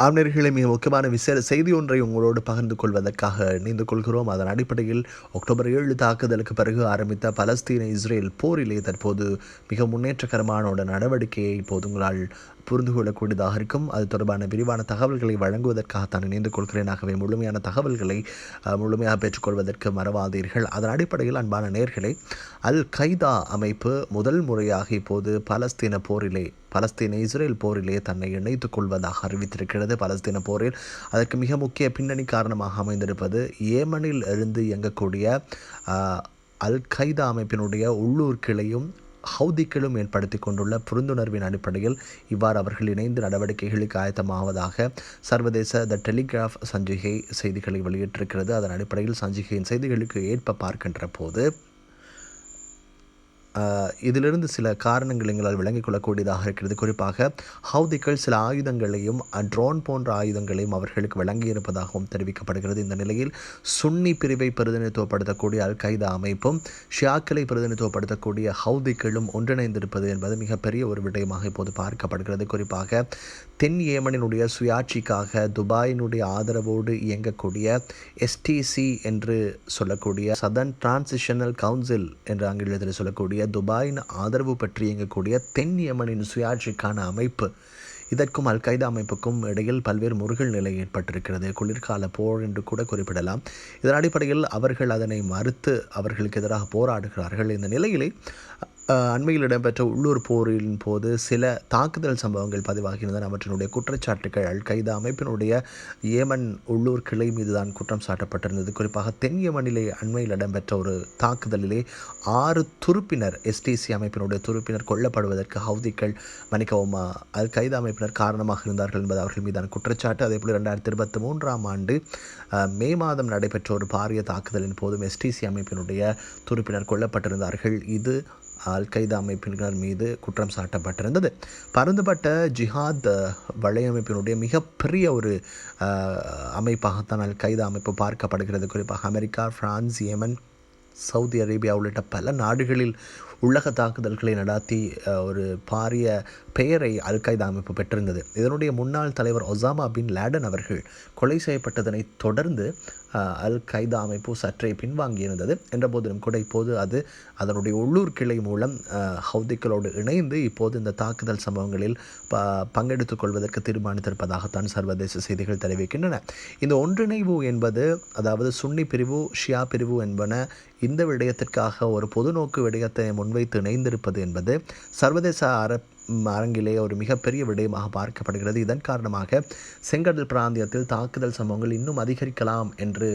ஆம்நேர்களை மிக முக்கியமான விசேட செய்தி ஒன்றை உங்களோடு பகிர்ந்து கொள்வதற்காக இணைந்து கொள்கிறோம். அதன் அடிப்படையில் அக்டோபர் ஏழு தாக்குதலுக்கு பிறகு ஆரம்பித்த பலஸ்தீன இஸ்ரேல் போரிலே தற்போது மிக முன்னேற்றகரமான ஒரு நடவடிக்கையை இப்போது உங்களால் புரிந்து கொள்ளக்கூடியதாக இருக்கும். அது தொடர்பான விரிவான தகவல்களை வழங்குவதற்காக தான் இணைந்து கொள்கிறேனாகவே முழுமையான தகவல்களை முழுமையாக பெற்றுக்கொள்வதற்கு மறவாதீர்கள். அதன் அடிப்படையில் அன்பான நேர்களை அல் கைதா அமைப்பு முதல் முறையாக இப்போது பலஸ்தீன போரிலே பலஸ்தீன இஸ்ரேல் போரிலே தன்னை இணைத்துக் கொள்வதாக அறிவித்திருக்கிறது. பலஸ்தீன போரில் அதற்கு மிக முக்கிய பின்னணி காரணமாக அமைந்திருப்பது ஏமனில் இருந்து இயங்கக்கூடிய அல் கைதா அமைப்பினுடைய உள்ளூர் கிளையும் ஹவுதிக்களும் ஏற்படுத்தி கொண்டுள்ள புரிந்துணர்வின் அடிப்படையில் இவ்வாறு அவர்கள் இணைந்து நடவடிக்கைகளுக்கு ஆயத்தமாவதாக சர்வதேச த டெலிகிராஃப் சஞ்சிகை செய்திகளை வெளியிட்டிருக்கிறது. அதன் அடிப்படையில் சஞ்சிகையின் செய்திகளுக்கு ஏற்ப பார்க்கின்ற போது இதிலிருந்து சில காரணங்கள் எங்களால் விளங்கிக் கொள்ளக்கூடியதாக இருக்கிறது. குறிப்பாக ஹவுதிகள் சில ஆயுதங்களையும் ட்ரோன் போன்ற ஆயுதங்களையும் அவர்களுக்கு வழங்கியிருப்பதாகவும் தெரிவிக்கப்படுகிறது. இந்த நிலையில் சுன்னி பிரிவை பிரதிநிதித்துவப்படுத்தக்கூடிய அல் கைதா அமைப்பும் ஷியாக்களை பிரதிநிதித்துவப்படுத்தக்கூடிய ஹவுதிகளும் ஒன்றிணைந்திருப்பது என்பது மிகப்பெரிய ஒரு விடயமாக இப்போது பார்க்கப்படுகிறது. குறிப்பாக தென் ஏமனினுடைய சுயாட்சிக்காக துபாயினுடைய ஆதரவோடு இயங்கக்கூடிய எஸ்டிசி என்று சொல்லக்கூடிய சதன் டிரான்சிஷனல் கவுன்சில் என்று ஆங்கிலத்தில் சொல்லக்கூடிய துபாயின் ஆதரவு பற்றி இயங்கக்கூடிய தென் யமனின் சுயாட்சிக்கான அமைப்பு. இதற்கும் அல் கைதா அமைப்புக்கும் இடையில் பல்வேறு முருகல் நிலை ஏற்பட்டிருக்கிறது. குளிர்கால போர் என்று கூட குறிப்பிடலாம். இதன் அடிப்படையில் அவர்கள் அதனை மறுத்து அவர்களுக்கு எதிராக போராடுகிறார்கள். இந்த நிலையிலே அண்மையில் இடம்பெற்ற உள்ளூர் போரின் போது சில தாக்குதல் சம்பவங்கள் பதிவாகியிருந்தன. அவற்றினுடைய குற்றச்சாட்டுகள் அல் கைதா அமைப்பினுடைய ஏமன் உள்ளூர் கிளை மீதுதான் குற்றம் சாட்டப்பட்டிருந்தது. குறிப்பாக தென் யமனிலே அண்மையில் இடம்பெற்ற ஒரு தாக்குதலிலே ஆறு துருப்பினர் எஸ்டிசி அமைப்பினுடைய துருப்பினர் கொல்லப்படுவதற்கு ஹவுதிகள் மன்னிக்கவும் அல் கைதா அமைப்பினர் காரணமாக இருந்தார்கள் என்பது அவர்கள் மீதான குற்றச்சாட்டு. அதேபோல் இரண்டாயிரத்தி இருபத்தி மூன்றாம் ஆண்டு மே மாதம் நடைபெற்ற ஒரு பாரிய தாக்குதலின் போதும் எஸ்டிசி அமைப்பினுடைய துருப்பினர் கொல்லப்பட்டிருந்தார்கள். இது அல் கைதா அமைப்பினர் மீது குற்றம் சாட்டப்பட்டிருந்தது. பரந்துபட்ட ஜிஹாத் வலையமைப்பினுடைய மிகப்பெரிய ஒரு அமைப்பாகத்தான் அல் கைதா அமைப்பு பார்க்கப்படுகிறது. குறிப்பாக America France Yemen Saudi Arabia உள்ளிட்ட பல நாடுகளில் உள்ளக தாக்குதல்களை நடாத்தி ஒரு பாரிய பெயரை அல் கைதா அமைப்பு பெற்றிருந்தது. இதனுடைய முன்னாள் தலைவர் ஒசாமா பின் லேடன் அவர்கள் கொலை செய்யப்பட்டதனை தொடர்ந்து அல் கைதா அமைப்பு சற்றே பின்வாங்கியிருந்தது. என்ற போதிலும் கூட இப்போது அது அதனுடைய உள்ளூர் கிளை மூலம் ஹவுதிக்களோடு இணைந்து இப்போது இந்த தாக்குதல் சம்பவங்களில் ப பங்கெடுத்துக் கொள்வதற்கு தீர்மானித்திருப்பதாகத்தான் சர்வதேச செய்திகள் தெரிவிக்கின்றன. இந்த ஒன்றிணைவு என்பது அதாவது சுன்னி பிரிவு ஷியா பிரிவு என்பன இந்த விடயத்திற்காக ஒரு பொதுநோக்கு விடயத்தை முன் முன்வைத்து இணைந்திருப்பது என்பது சர்வதேச அர அரங்கிலே ஒரு மிகப்பெரிய விடயமாக பார்க்கப்படுகிறது. இதன் காரணமாக செங்கடல் பிராந்தியத்தில் தாக்குதல் சம்பவங்கள் இன்னும் அதிகரிக்கலாம் என்று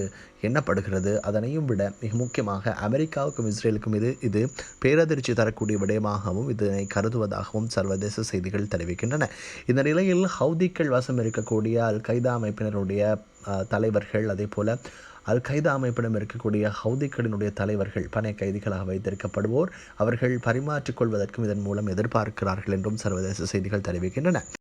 எண்ணப்படுகிறது. அதனையும் விட மிக முக்கியமாக அமெரிக்காவுக்கும் இஸ்ரேலுக்கும் இது இது பேரதிர்ச்சி தரக்கூடிய விடயமாகவும் இதனை கருதுவதாகவும் சர்வதேச செய்திகள் தெரிவிக்கின்றன. இந்த நிலையில் ஹவுதிக்கள் வசம் இருக்கக்கூடிய அல் கைதா அமைப்பினருடைய தலைவர்கள் அதே போல் அல் கைதா அமைப்பிடம் இருக்கக்கூடிய ஹவுதிக்களினுடைய தலைவர்கள் பணைய கைதிகளாக வைத்திருக்கப்படுவோர் அவர்கள் பரிமாற்றிக் கொள்வதற்கும் இதன் மூலம் எதிர்பார்க்கிறார்கள் என்றும் சர்வதேச செய்திகள் தெரிவிக்கின்றன.